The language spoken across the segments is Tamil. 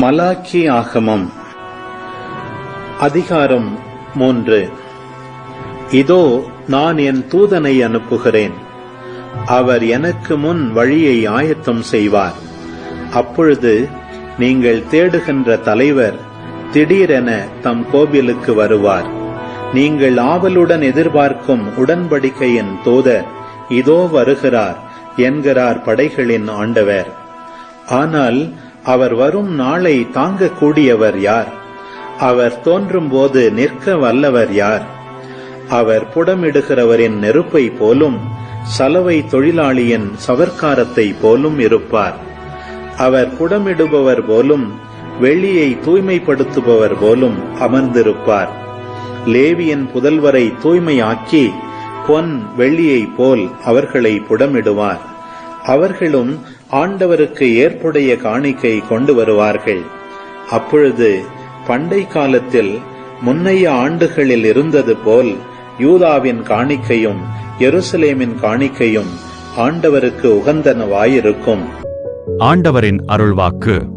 மலாக்கி ஆகமம். அதிகாரம் மூன்று. இதோ நான் என் தூதனை அனுப்புகிறேன். அவர் எனக்கு முன் வழியை ஆயத்தம் செய்வார். அப்பொழுது நீங்கள் தேடுகின்ற தலைவர் திடீரென தம் கோவிலுக்கு வருவார். நீங்கள் ஆவலுடன் எதிர்பார்க்கும் உடன்படிக்கையின் தூதர் இதோ வருகிறார் என்கிறார் படைகளின் ஆண்டவர். ஆனால் அவர் வரும் நாளை தாங்கக்கூடியவர் யார்? அவர் தோன்றும் போது நிற்க வல்லவர் யார்? அவர் புடமிடுகிறவரின் நெருப்பை போலும் சலவை தொழிலாளியின் சவர்க்காரத்தை போலும் இருப்பார். அவர் புடமிடுபவர் போலும் வெளியை தூய்மைப்படுத்துபவர் போலும் அமர்ந்திருப்பார். லேவியின் புதல்வரை தூய்மையாக்கி பொன் வெள்ளியைப் போல் அவர்களை புடமிடுவார். அவர்களும் ஆண்டவருக்கு ஏற்புடைய காணிக்கை கொண்டு வருவார்கள். அப்பொழுது பண்டை காலத்தில் முன்னைய ஆண்டுகளில் இருந்தது போல் யூதாவின் காணிக்கையும் எருசலேமின் காணிக்கையும் ஆண்டவருக்கு உகந்தனவாயிருக்கும். ஆண்டவரின் அருள்வாக்கு.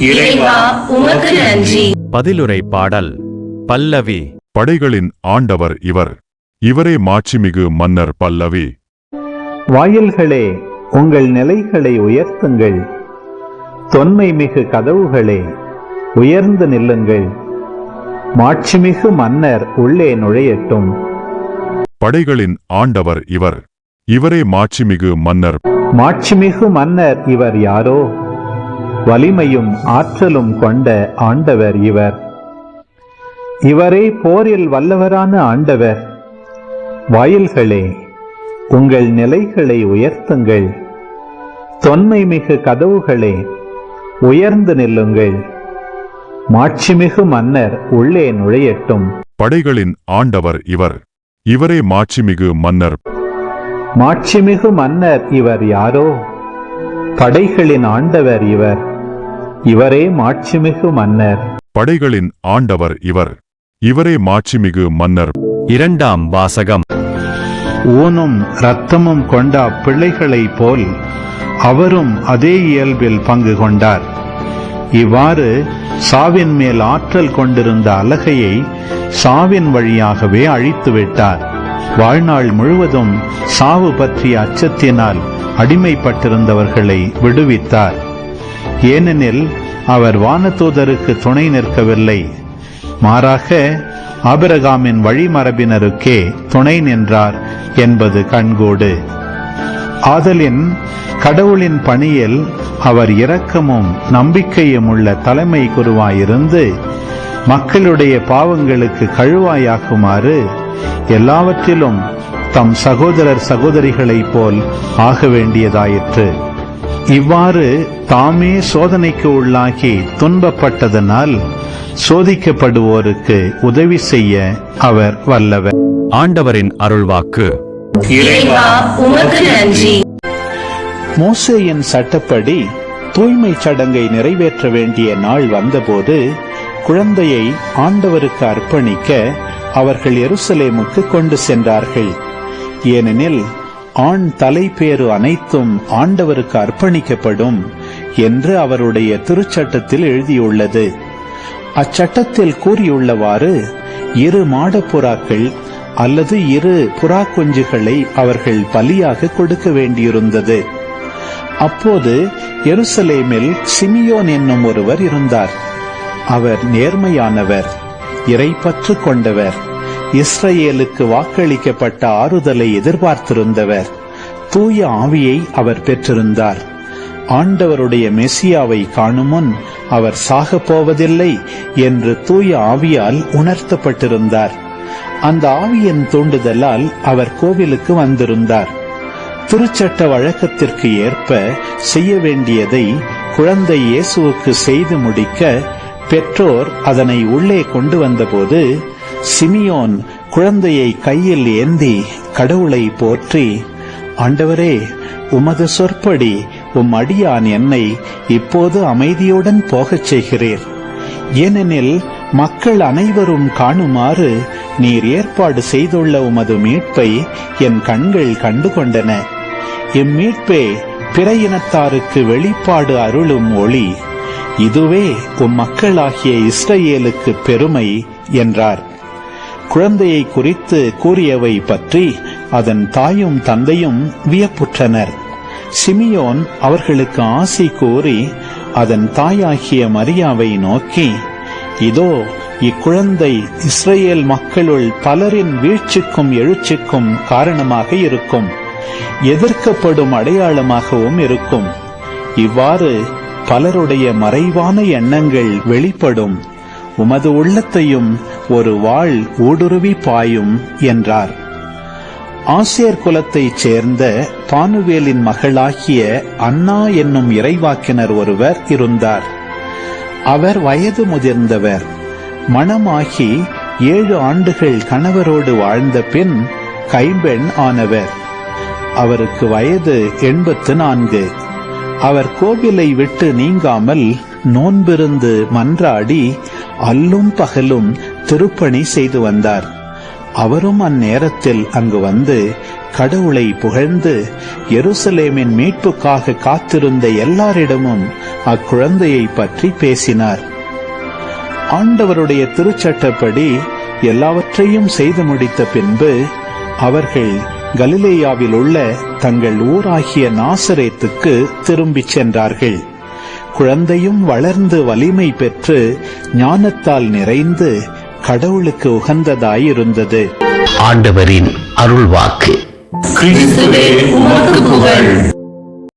இறைவா உமக்கு நன்றி. பதிலுரை பாடல். பல்லவி. படைகளின் ஆண்டவர் இவர். இவரே மாட்சிமிகு மன்னர் பல்லவி. வாயில்களே உங்கள் நிலைகளை உயர்த்துங்கள். தொன்மை மிகு கதவுகளே உயர்ந்து நில்லுங்கள். மாட்சிமிகு மன்னர் உள்ளே நுழையட்டும். படைகளின் ஆண்டவர் இவர். இவரே மாட்சிமிகு மன்னர். மாட்சிமிகு மன்னர் இவர் யாரோ? வலிமையும் ஆற்றலும் கொண்ட ஆண்டவர் இவர். இவரே போரில் வல்லவரான ஆண்டவர். வாயில்களே உங்கள் நிலைகளை உயர்த்துங்கள். தொன்மை மிகு கதவுகளே உயர்ந்து நில்லுங்கள். மாட்சிமிகு மன்னர் உள்ளே நுழையட்டும். படைகளின் ஆண்டவர் இவர். இவரே மாட்சிமிகு மன்னர். மாட்சிமிகு மன்னர் இவர் யாரோ? படைகளின் ஆண்டவர் இவர். இவரே மாட்சிமிகு மன்னர். படைகளின் ஆண்டவர் இவர். இவரே மாட்சிமிகு மன்னர். இரண்டாம் வாசகம். ஊனும் இரத்தமும் கொண்ட அப்பிள்ளைகளைப் போல் அவரும் அதே இயல்பில் பங்கு கொண்டார். இவ்வாறு சாவின் மேல் ஆற்றல் கொண்டிருந்த அலகையை சாவின் வழியாகவே அழித்து விட்டார். வாழ்நாள் முழுவதும் சாவு பற்றிய அச்சத்தினால் அடிமைப்பட்டிருந்தவர்களை விடுவித்தார். ஏனெனில் அவர் வானதூதருக்கு துணை நிற்கவில்லை. மாறாக ஆபிரகாமின் வழிமரபினருக்கே துணை நின்றார் என்பது கண்கூடு. ஆதலின் கடவுளின் பணியில் அவர் இரக்கமும் நம்பிக்கையும் உள்ள தலைமை குருவாயிருந்து மக்களுடைய பாவங்களுக்கு கழுவாயாக்குமாறு எல்லாவற்றிலும் தம் சகோதரர் சகோதரிகளைப் போல் ஆக வேண்டியதாயிற்று இவ்வாறு தாமே சோதனைக்கு உள்ளாகி துன்பப்பட்டதனால் சோதிக்கப்படுவோருக்கு உதவி செய்ய அவர் வல்லவர். ஆண்டவரின் அருள்வாக்கு. இறைவா உமக்கு நன்றி. மோசேயின் சட்டப்படி தூய்மை சடங்கை நிறைவேற்ற வேண்டிய நாள் வந்தபோது குழந்தையை ஆண்டவருக்கு அர்ப்பணிக்க அவர்கள் எருசலேமுக்கு கொண்டு சென்றார்கள். ஏனெனில் ஆண் தலைப்பேறு அனைத்தும் ஆண்டவருக்கு அர்ப்பணிக்கப்படும் என்று அவருடைய திருச்சட்டத்தில் எழுதியுள்ளது. அச்சட்டத்தில் கூறியுள்ளவாறு இரு மாடப்புறாக்கள் அல்லது இரு புறா குஞ்சுகளை அவர்கள் பலியாக கொடுக்க வேண்டியிருந்தது. அப்போது எருசலேமில் சிமியோன் என்னும் ஒருவர் இருந்தார். அவர் நேர்மையானவர் இறைப்பற்று கொண்டவர். இஸ்ரேலுக்கு வாக்களிக்கப்பட்ட ஆறுதலை எதிர்பார்த்திருந்தவர். தூய ஆவியை அவர் பெற்றிருந்தார். ஆண்டவருடைய மெசியாவை காணும் முன் அவர் சாகப் போவதில்லை என்று தூய ஆவியால் உணர்த்தப்பட்டிருந்தார். அந்த ஆவியின் தூண்டுதலால் அவர் கோவிலுக்கு வந்திருந்தார். திருச்சட்ட வழக்கத்திற்கு ஏற்ப செய்ய வேண்டியதை குழந்தை இயேசுவுக்கு செய்து முடிக்க பெற்றோர் அதனை உள்ளே கொண்டு வந்தபோது சிமியோன் குழந்தையை கையில் ஏந்தி கடவுளை போற்றி ஆண்டவரே உமது சொற்படி உம் அடியான் என்னை இப்போது அமைதியுடன் போகச் செய்கிறீர். ஏனெனில் மக்கள் அனைவரும் காணுமாறு நீர் ஏற்பாடு செய்துள்ள உமது மீட்பை என் கண்கள் கண்டு கொண்டன இம்மீட்பே பிற இனத்தாருக்கு வெளிப்பாடு அருளும் ஒளி. இதுவே உம் மக்களாகிய இஸ்ரேலுக்கு பெருமை என்றார். குழந்தையை குறித்து கூறியவை பற்றி அதன் தாயும் தந்தையும் வியப்புற்றனர். சிமியோன் அவர்களுக்கு ஆசி கூறி அதன் தாயாகிய மரியாவை நோக்கி இதோ இக்குழந்தை இஸ்ரேல் மக்களுள் பலரின் வீழ்ச்சிக்கும் எழுச்சிக்கும் காரணமாக இருக்கும். எதிர்க்கப்படும் அடையாளமாகவும் இருக்கும். இவ்வாறு பலருடைய மறைவான எண்ணங்கள் வெளிப்படும். உமது உள்ளத்தையும் ஒரு வாள் ஊடுருவி பாயும் என்றார். ஆசியர் குலத்தைச் சேர்ந்த பானுவேலின் மகளாகிய அண்ணா என்னும் இறைவாக்கினர் ஒருவர் இருந்தார். அவர் வயது முதிர்ந்தவர். மணமாகி ஏழு ஆண்டுகள் கணவரோடு வாழ்ந்த பின் கைம்பெண் ஆனவர். அவருக்கு வயது எண்பத்து நான்கு. அவர் கோவிலை விட்டு நீங்காமல் நோன்பிருந்து மன்றாடி அல்லும் பகலும் திருப்பணி செய்து வந்தார். அவரும் அந்நேரத்தில் அங்கு வந்து கடவுளை புகழ்ந்து எருசலேமின் மீட்புக்காக காத்திருந்த எல்லாரிடமும் அக்குழந்தையை பற்றி பேசினார். ஆண்டவருடைய திருச்சட்டப்படி எல்லாவற்றையும் செய்து முடித்த பின்பு அவர்கள் கலிலேயாவில் உள்ள தங்கள் ஊராகிய நாசரேத்துக்கு திரும்பிச் சென்றார்கள். குழந்தையும் வளர்ந்து வலிமை பெற்று ஞானத்தால் நிறைந்து கடவுளுக்கு உகந்ததாயிருந்தது. ஆண்டவரின் அருள்வாக்கு. கிறிஸ்துவே உமக்கு புகழ்.